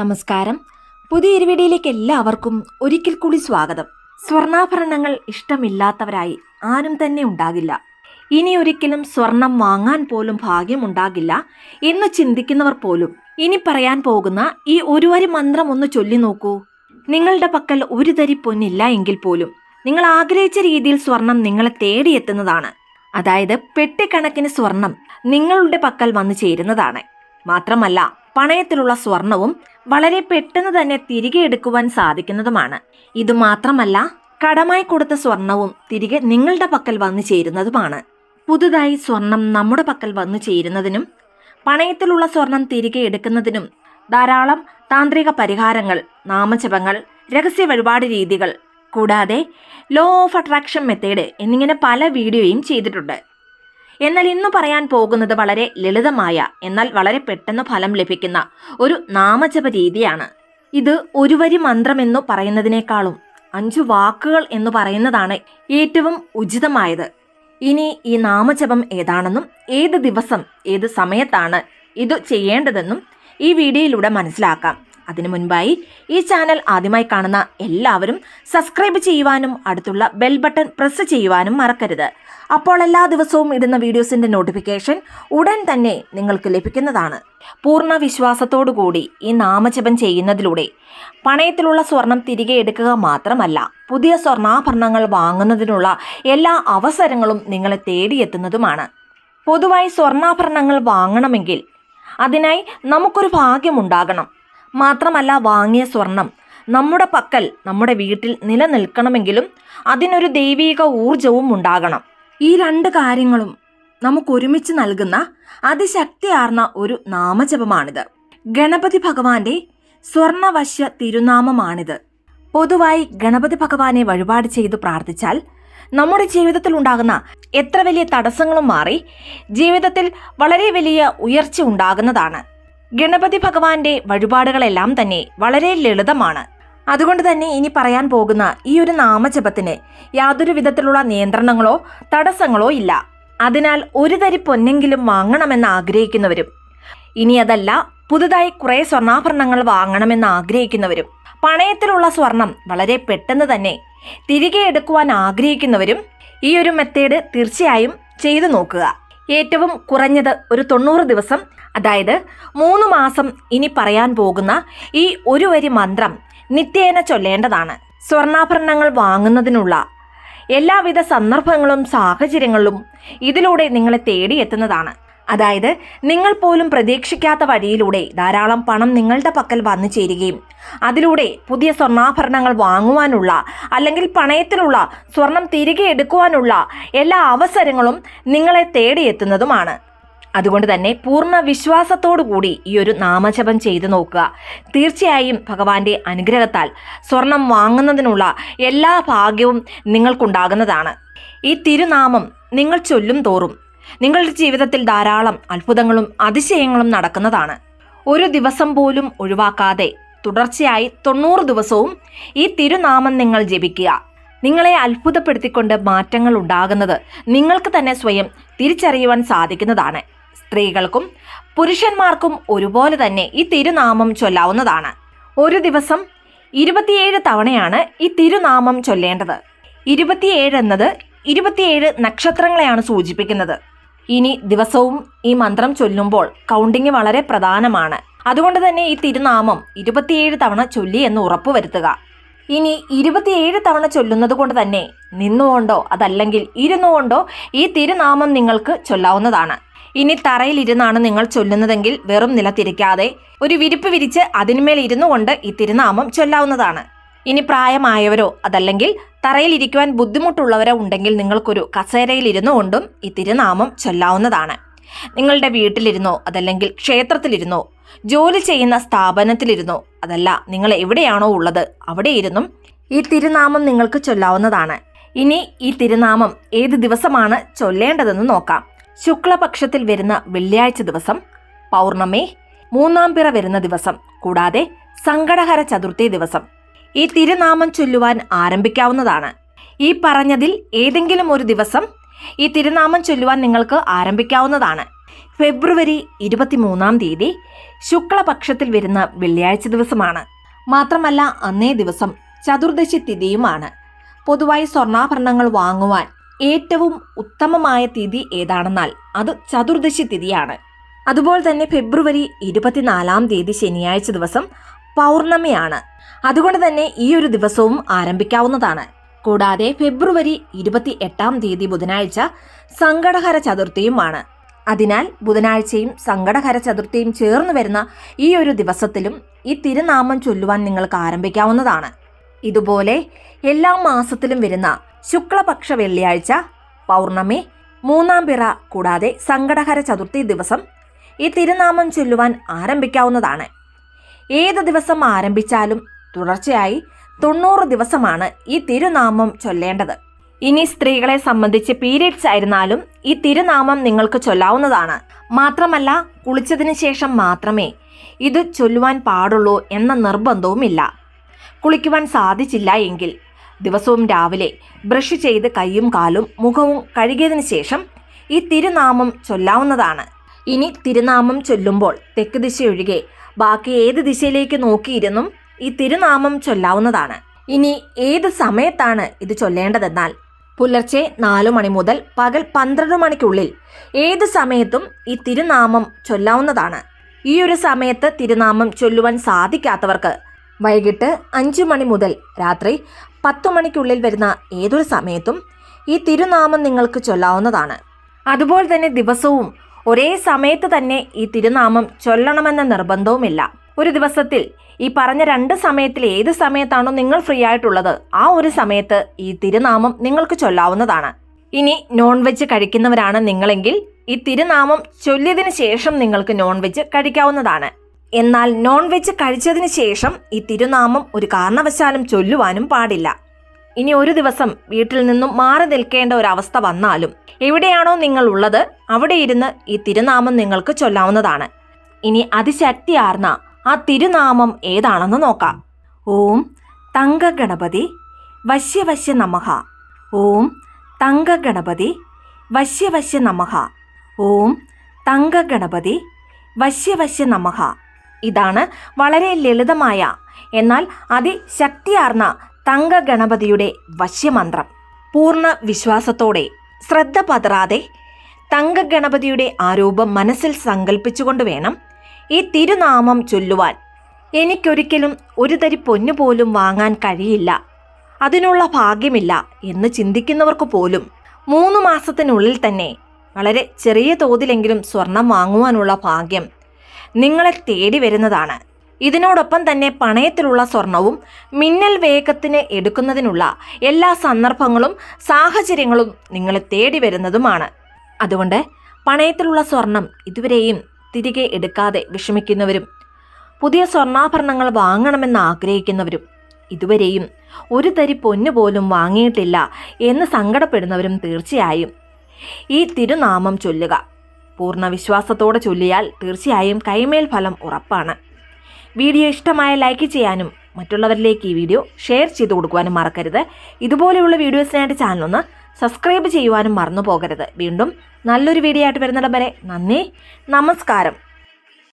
നമസ്കാരം. പുതിയ ഇരുവിടിയിലേക്ക് എല്ലാവർക്കും ഒരിക്കൽ കൂടി സ്വാഗതം. സ്വർണാഭരണങ്ങൾ ഇഷ്ടമില്ലാത്തവരായി ആരും തന്നെ ഉണ്ടാകില്ല. ഇനി ഒരിക്കലും സ്വർണം വാങ്ങാൻ പോലും ഭാഗ്യമുണ്ടാകില്ല എന്ന് ചിന്തിക്കുന്നവർ പോലും ഇനി പറയാൻ പോകുന്ന ഈ ഒരു വരി മന്ത്രം ഒന്ന് ചൊല്ലി നോക്കൂ. നിങ്ങളുടെ പക്കൽ ഒരു തരി പൊന്നില്ല എങ്കിൽ പോലും നിങ്ങൾ ആഗ്രഹിച്ച രീതിയിൽ സ്വർണം നിങ്ങളെ തേടിയെത്തുന്നതാണ് അതായത് പെട്ടിക്കണക്കിന് സ്വർണം നിങ്ങളുടെ പക്കൽ വന്നു ചേരുന്നതാണ്. മാത്രമല്ല പണയത്തിലുള്ള സ്വർണവും വളരെ പെട്ടെന്ന് തന്നെ തിരികെ എടുക്കുവാൻ സാധിക്കുന്നതുമാണ്. ഇത് മാത്രമല്ല കടമായി കൊടുത്ത സ്വർണവും തിരികെ നിങ്ങളുടെ പക്കൽ വന്നു ചേരുന്നതുമാണ്. പുതുതായി സ്വർണം നമ്മുടെ പക്കൽ വന്നു ചേരുന്നതിനും പണയത്തിലുള്ള സ്വർണം തിരികെ എടുക്കുന്നതിനും ധാരാളം താന്ത്രിക പരിഹാരങ്ങൾ നാമജപങ്ങൾ രഹസ്യ വഴിപാട് രീതികൾ കൂടാതെ ലോ ഓഫ് അട്രാക്ഷൻ മെത്തേഡ് എന്നിങ്ങനെ പല വീഡിയോയും ചെയ്തിട്ടുണ്ട്. എന്നാൽ ഇന്ന് പറയാൻ പോകുന്നത് വളരെ ലളിതമായ എന്നാൽ വളരെ പെട്ടെന്ന് ഫലം ലഭിക്കുന്ന ഒരു നാമജപ രീതിയാണ്. ഇത് ഒരു വരി മന്ത്രമെന്നു പറയുന്നതിനേക്കാളും അഞ്ചു വാക്കുകൾ എന്ന് പറയുന്നതാണ് ഏറ്റവും ഉചിതമായത്. ഇനി ഈ നാമജപം ഏതാണെന്നും ഏത് ദിവസം ഏത് സമയത്താണ് ഇത് ചെയ്യേണ്ടതെന്നും ഈ വീഡിയോയിലൂടെ മനസ്സിലാക്കാം. അതിനു മുൻപായി ഈ ചാനൽ ആദ്യമായി കാണുന്ന എല്ലാവരും സബ്സ്ക്രൈബ് ചെയ്യുവാനും അടുത്തുള്ള ബെൽ ബട്ടൺ പ്രസ് ചെയ്യുവാനും മറക്കരുത്. അപ്പോൾ എല്ലാ ദിവസവും ഇടുന്ന വീഡിയോസിന്റെ നോട്ടിഫിക്കേഷൻ ഉടൻ തന്നെ നിങ്ങൾക്ക് ലഭിക്കുന്നതാണ്. പൂർണ വിശ്വാസത്തോടു കൂടി ഈ നാമജപം ചെയ്യുന്നതിലൂടെ പണയത്തിലുള്ള സ്വർണം തിരികെ എടുക്കുക മാത്രമല്ല പുതിയ സ്വർണാഭരണങ്ങൾ വാങ്ങുന്നതിനുള്ള എല്ലാ അവസരങ്ങളും നിങ്ങളെ തേടിയെത്തുന്നതുമാണ്. പൊതുവായി സ്വർണാഭരണങ്ങൾ വാങ്ങണമെങ്കിൽ അതിനായി നമുക്കൊരു ഭാഗ്യമുണ്ടാകണം മാത്രമല്ല വാങ്ങിയ സ്വർണം നമ്മുടെ പക്കൽ നമ്മുടെ വീട്ടിൽ നിലനിൽക്കണമെങ്കിലും അതിനൊരു ദൈവീക ഊർജവും ഉണ്ടാകണം. ഈ രണ്ട് കാര്യങ്ങളും നമുക്ക് ഒരുമിച്ച് നൽകുന്ന അതിശക്തിയാർന്ന ഒരു നാമജപമാണിത്. ഗണപതി ഭഗവാന്റെ സ്വർണവശ്യ തിരുനാമമാണിത്. പൊതുവായി ഗണപതി ഭഗവാനെ വഴിപാട് ചെയ്തു പ്രാർത്ഥിച്ചാൽ നമ്മുടെ ജീവിതത്തിൽ ഉണ്ടാകുന്ന എത്ര വലിയ തടസ്സങ്ങളും മാറി ജീവിതത്തിൽ വളരെ വലിയ ഉയർച്ച ഉണ്ടാകുന്നതാണ്. ഗണപതി ഭഗവാന്റെ വഴിപാടുകളെല്ലാം തന്നെ വളരെ ലളിതമാണ്. അതുകൊണ്ട് തന്നെ ഇനി പറയാൻ പോകുന്ന ഈ ഒരു നാമജപത്തിന് യാതൊരു വിധത്തിലുള്ള നിയന്ത്രണങ്ങളോ തടസ്സങ്ങളോ ഇല്ല. അതിനാൽ ഒരു തരി പൊന്നെങ്കിലും വാങ്ങണമെന്ന് ആഗ്രഹിക്കുന്നവരും ഇനി അതല്ല പുതുതായി കുറേ സ്വർണാഭരണങ്ങൾ വാങ്ങണമെന്ന് ആഗ്രഹിക്കുന്നവരും പണയത്തിലുള്ള സ്വർണം വളരെ പെട്ടെന്ന് തന്നെ തിരികെ എടുക്കുവാൻ ആഗ്രഹിക്കുന്നവരും ഈ ഒരു മെത്തേഡ് തീർച്ചയായും ചെയ്തു നോക്കുക. ഏറ്റവും കുറഞ്ഞത് ഒരു തൊണ്ണൂറ് ദിവസം അതായത് മൂന്ന് മാസം ഇനി പറയാൻ പോകുന്ന ഈ ഒരു വരി മന്ത്രം നിത്യേന ചൊല്ലേണ്ടതാണ്. സ്വർണാഭരണങ്ങൾ വാങ്ങുന്നതിനുള്ള എല്ലാവിധ സന്ദർഭങ്ങളും സാഹചര്യങ്ങളും ഇതിലൂടെ നിങ്ങളെ തേടിയെത്തുന്നതാണ്. അതായത് നിങ്ങൾ പോലും പ്രതീക്ഷിക്കാത്ത വഴിയിലൂടെ ധാരാളം പണം നിങ്ങളുടെ പക്കൽ വന്നു ചേരുകയും അതിലൂടെ പുതിയ സ്വർണാഭരണങ്ങൾ വാങ്ങുവാനുള്ള അല്ലെങ്കിൽ പണയത്തിലുള്ള സ്വർണം തിരികെ എടുക്കുവാനുള്ള എല്ലാ അവസരങ്ങളും നിങ്ങളെ തേടിയെത്തുന്നതുമാണ്. അതുകൊണ്ട് തന്നെ പൂർണ വിശ്വാസത്തോടു കൂടി ഈ ഒരു നാമജപം ചെയ്തു നോക്കുക. തീർച്ചയായും ഭഗവാന്റെ അനുഗ്രഹത്താൽ സ്വർണം വാങ്ങുന്നതിനുള്ള എല്ലാ ഭാഗ്യവും നിങ്ങൾക്കുണ്ടാകുന്നതാണ്. ഈ തിരുനാമം നിങ്ങൾ ചൊല്ലും തോറും നിങ്ങളുടെ ജീവിതത്തിൽ ധാരാളം അത്ഭുതങ്ങളും അതിശയങ്ങളും നടക്കുന്നതാണ്. ഒരു ദിവസം പോലും ഒഴിവാക്കാതെ തുടർച്ചയായി തൊണ്ണൂറ് ദിവസവും ഈ തിരുനാമം നിങ്ങൾ ജപിക്കുക. നിങ്ങളെ അത്ഭുതപ്പെടുത്തിക്കൊണ്ട് മാറ്റങ്ങൾ ഉണ്ടാകുന്നത് നിങ്ങൾക്ക് തന്നെ സ്വയം തിരിച്ചറിയുവാൻ സാധിക്കുന്നതാണ്. സ്ത്രീകൾക്കും പുരുഷന്മാർക്കും ഒരുപോലെ തന്നെ ഈ തിരുനാമം ചൊല്ലാവുന്നതാണ്. ഒരു ദിവസം ഇരുപത്തിയേഴ് തവണയാണ് ഈ തിരുനാമം ചൊല്ലേണ്ടത്. ഇരുപത്തിയേഴ് എന്നത് ഇരുപത്തിയേഴ് നക്ഷത്രങ്ങളെയാണ് സൂചിപ്പിക്കുന്നത്. ഇനി ദിവസവും ഈ മന്ത്രം ചൊല്ലുമ്പോൾ കൗണ്ടിങ് വളരെ പ്രധാനമാണ്. അതുകൊണ്ട് തന്നെ ഈ തിരുനാമം ഇരുപത്തിയേഴ് തവണ ചൊല്ലി എന്ന് ഉറപ്പുവരുത്തുക. ഇനി ഇരുപത്തിയേഴ് തവണ ചൊല്ലുന്നത് കൊണ്ട് തന്നെ നിന്നുകൊണ്ടോ അതല്ലെങ്കിൽ ഇരുന്നുകൊണ്ടോ ഈ തിരുനാമം നിങ്ങൾക്ക് ചൊല്ലാവുന്നതാണ്. ഇനി തറയിലിരുന്നാണ് നിങ്ങൾ ചൊല്ലുന്നതെങ്കിൽ വെറും നിലത്തിരിക്കാതെ. ഒരു വിരിപ്പ് വിരിച്ച് അതിന്മേൽ ഇരുന്നു കൊണ്ട് ഈ തിരുനാമം ചൊല്ലാവുന്നതാണ്. ഇനി പ്രായമായവരോ അതല്ലെങ്കിൽ തറയിലിരിക്കുവാൻ ബുദ്ധിമുട്ടുള്ളവരോ ഉണ്ടെങ്കിൽ നിങ്ങൾക്കൊരു കസേരയിൽ ഇരുന്നു കൊണ്ടും ഈ തിരുനാമം ചൊല്ലാവുന്നതാണ്. നിങ്ങളുടെ വീട്ടിലിരുന്നോ അതല്ലെങ്കിൽ ക്ഷേത്രത്തിലിരുന്നോ ജോലി ചെയ്യുന്ന സ്ഥാപനത്തിലിരുന്നോ അതല്ല നിങ്ങൾ എവിടെയാണോ ഉള്ളത് അവിടെ ഇരുന്നും ഈ തിരുനാമം നിങ്ങൾക്ക് ചൊല്ലാവുന്നതാണ്. ഇനി ഈ തിരുനാമം ഏത് ദിവസമാണ് ചൊല്ലേണ്ടതെന്ന് നോക്കാം. ശുക്ലപക്ഷത്തിൽ വരുന്ന വെള്ളിയാഴ്ച ദിവസം പൗർണമി മൂന്നാം പിറ വരുന്ന ദിവസം കൂടാതെ സങ്കടഹര ചതുർത്ഥി ദിവസം. ഈ തിരുനാമം ചൊല്ലുവാൻ ആരംഭിക്കാവുന്നതാണ്. ഈ പറഞ്ഞതിൽ ഏതെങ്കിലും ഒരു ദിവസം ഈ തിരുനാമം ചൊല്ലുവാൻ നിങ്ങൾക്ക് ആരംഭിക്കാവുന്നതാണ്. ഫെബ്രുവരി ഇരുപത്തിമൂന്നാം തീയതി ശുക്ലപക്ഷത്തിൽ വരുന്ന വെള്ളിയാഴ്ച ദിവസമാണ്. മാത്രമല്ല അന്നേ ദിവസം ചതുർദശി തിഥിയുമാണ്. പൊതുവായി സ്വർണാഭരണങ്ങൾ വാങ്ങുവാൻ ഏറ്റവും ഉത്തമമായ തിഥി ഏതാണെന്നാൽ അത് ചതുർദശി തിഥിയാണ്. അതുപോലെ തന്നെ ഫെബ്രുവരി ഇരുപത്തിനാലാം തീയതി ശനിയാഴ്ച ദിവസം പൗർണമിയാണ്. അതുകൊണ്ട് തന്നെ ഈ ഒരു ദിവസവും ആരംഭിക്കാവുന്നതാണ്. കൂടാതെ ഫെബ്രുവരി ഇരുപത്തി എട്ടാം തീയതി ബുധനാഴ്ച സങ്കടഹര ചതുർത്ഥിയുമാണ്. അതിനാൽ ബുധനാഴ്ചയും സങ്കടഹര ചതുർത്ഥിയും ചേർന്ന് വരുന്ന ഈ ഒരു ദിവസത്തിലും ഈ തിരുനാമം ചൊല്ലുവാൻ നിങ്ങൾക്ക് ആരംഭിക്കാവുന്നതാണ്. ഇതുപോലെ എല്ലാ മാസത്തിലും വരുന്ന ശുക്ലപക്ഷ വെള്ളിയാഴ്ച പൗർണമി മൂന്നാം പിറ കൂടാതെ സങ്കടഹര ചതുർത്ഥി ദിവസം ഈ തിരുനാമം ചൊല്ലുവാൻ ആരംഭിക്കാവുന്നതാണ്. ഏത് ദിവസം ആരംഭിച്ചാലും തുടർച്ചയായി തൊണ്ണൂറ് ദിവസമാണ് ഈ തിരുനാമം ചൊല്ലേണ്ടത്. ഇനി സ്ത്രീകളെ സംബന്ധിച്ച് പീരീഡ്സ് ആയിരുന്നാലും ഈ തിരുനാമം നിങ്ങൾക്ക് ചൊല്ലാവുന്നതാണ്. മാത്രമല്ല കുളിച്ചതിന് ശേഷം മാത്രമേ ഇത് ചൊല്ലുവാൻ പാടുള്ളൂ എന്ന നിർബന്ധവുമില്ല. കുളിക്കുവാൻ സാധിച്ചില്ല എങ്കിൽ ദിവസവും രാവിലെ ബ്രഷ് ചെയ്ത് കൈയും കാലും മുഖവും കഴുകിയതിനു ശേഷം ഈ തിരുനാമം ചൊല്ലാവുന്നതാണ്. ഇനി തിരുനാമം ചൊല്ലുമ്പോൾ തെക്ക് ദിശയൊഴികെ ബാക്കി ഏത് ദിശയിലേക്ക് നോക്കിയിരുന്നും ഈ തിരുനാമം ചൊല്ലാവുന്നതാണ്. ഇനി ഏത് സമയത്താണ് ഇത് ചൊല്ലേണ്ടതെന്നാൽ പുലർച്ചെ നാലു മണി മുതൽ പകൽ പന്ത്രണ്ട് മണിക്കുള്ളിൽ ഏത് സമയത്തും ഈ തിരുനാമം ചൊല്ലാവുന്നതാണ്. ഈ ഒരു സമയത്ത് തിരുനാമം ചൊല്ലുവാൻ സാധിക്കാത്തവർക്ക് വൈകിട്ട് അഞ്ചു മണി മുതൽ രാത്രി പത്തു മണിക്കുള്ളിൽ വരുന്ന ഏതൊരു സമയത്തും ഈ തിരുനാമം നിങ്ങൾക്ക് ചൊല്ലാവുന്നതാണ്. അതുപോലെ തന്നെ ദിവസവും ഒരേ സമയത്ത് തന്നെ ഈ തിരുനാമം ചൊല്ലണമെന്ന നിർബന്ധവുമില്ല. ഒരു ദിവസത്തിൽ ഈ പറഞ്ഞ രണ്ട് സമയത്തിൽ ഏത് സമയത്താണോ നിങ്ങൾ ഫ്രീ ആയിട്ടുള്ളത് ആ ഒരു സമയത്ത് ഈ തിരുനാമം നിങ്ങൾക്ക് ചൊല്ലാവുന്നതാണ്. ഇനി നോൺ വെജ് കഴിക്കുന്നവരാണ് നിങ്ങളെങ്കിൽ ഈ തിരുനാമം ചൊല്ലിയതിനു ശേഷം നിങ്ങൾക്ക് നോൺ വെജ് കഴിക്കാവുന്നതാണ്. എന്നാൽ നോൺ വെജ് കഴിച്ചതിന് ശേഷം ഈ തിരുനാമം ഒരു കാരണവശാലും ചൊല്ലുവാനും പാടില്ല. ഇനി ഒരു ദിവസം വീട്ടിൽ നിന്നും മാറി നിൽക്കേണ്ട ഒരു അവസ്ഥ വന്നാലും എവിടെയാണോ നിങ്ങൾ ഉള്ളത് അവിടെ ഇരുന്ന് ഈ തിരുനാമം നിങ്ങൾക്ക് ചൊല്ലാവുന്നതാണ്. ഇനി അതിശക്തിയാർന്ന ആ തിരുനാമം ഏതാണെന്ന് നോക്കാം. ഓം തങ്കഗണപതി വശ്യവശ്യ നമഹ ഓം തങ്കഗണപതി വശ്യവശ്യ നമഹ ഓം തങ്കഗണപതി വശ്യവശ്യ നമഃ. ഇതാണ് വളരെ ലളിതമായ എന്നാൽ അതിശക്തിയാർന്ന തങ്ക ഗണപതിയുടെ വശ്യമന്ത്രം. പൂർണ വിശ്വാസത്തോടെ ശ്രദ്ധ പതറാതെ തങ്ക തങ്കഗണപതിയുടെ ആരൂപം മനസ്സിൽ സങ്കല്പിച്ചുകൊണ്ട് വേണം ഈ തിരുനാമം ചൊല്ലുവാൻ. എനിക്കൊരിക്കലും ഒരു തരി പൊന്നു പോലും വാങ്ങാൻ കഴിയില്ല. അതിനുള്ള ഭാഗ്യമില്ല എന്ന് ചിന്തിക്കുന്നവർക്ക് പോലും മൂന്ന് മാസത്തിനുള്ളിൽ തന്നെ വളരെ ചെറിയ തോതിലെങ്കിലും സ്വർണം വാങ്ങുവാനുള്ള ഭാഗ്യം നിങ്ങളെ തേടി വരുന്നതാണ്. ഇതിനോടൊപ്പം തന്നെ പണയത്തിലുള്ള സ്വർണവും മിന്നൽ വേഗത്തിന് എടുക്കുന്നതിനുള്ള എല്ലാ സന്ദർഭങ്ങളും സാഹചര്യങ്ങളും നിങ്ങളെ തേടി വരുന്നതുമാണ്. അതുകൊണ്ട് പണയത്തിലുള്ള സ്വർണം ഇതുവരെയും തിരികെ എടുക്കാതെ വിഷമിക്കുന്നവരും പുതിയ സ്വർണാഭരണങ്ങൾ വാങ്ങണമെന്ന് ആഗ്രഹിക്കുന്നവരും ഇതുവരെയും ഒരു തരി പൊന്നു പോലും വാങ്ങിയിട്ടില്ല എന്ന് സങ്കടപ്പെടുന്നവരും തീർച്ചയായും ഈ തിരുനാമം ചൊല്ലുക. പൂർണ വിശ്വാസത്തോടെ ചൊല്ലിയാൽ തീർച്ചയായും കൈമേൽ ഫലം ഉറപ്പാണ്. വീഡിയോ ഇഷ്ടമായ ലൈക്ക് ചെയ്യാനും മറ്റുള്ളവരിലേക്ക് ഈ വീഡിയോ ഷെയർ ചെയ്തു കൊടുക്കുവാനും മറക്കരുത്. ഇതുപോലെയുള്ള വീഡിയോസിനായിട്ട് ചാനലൊന്ന് സബ്സ്ക്രൈബ് ചെയ്യുവാനും മറന്നു പോകരുത് വീണ്ടും നല്ലൊരു വീഡിയോ ആയിട്ട് വരുന്നിടം വരെ നന്ദി. നമസ്കാരം.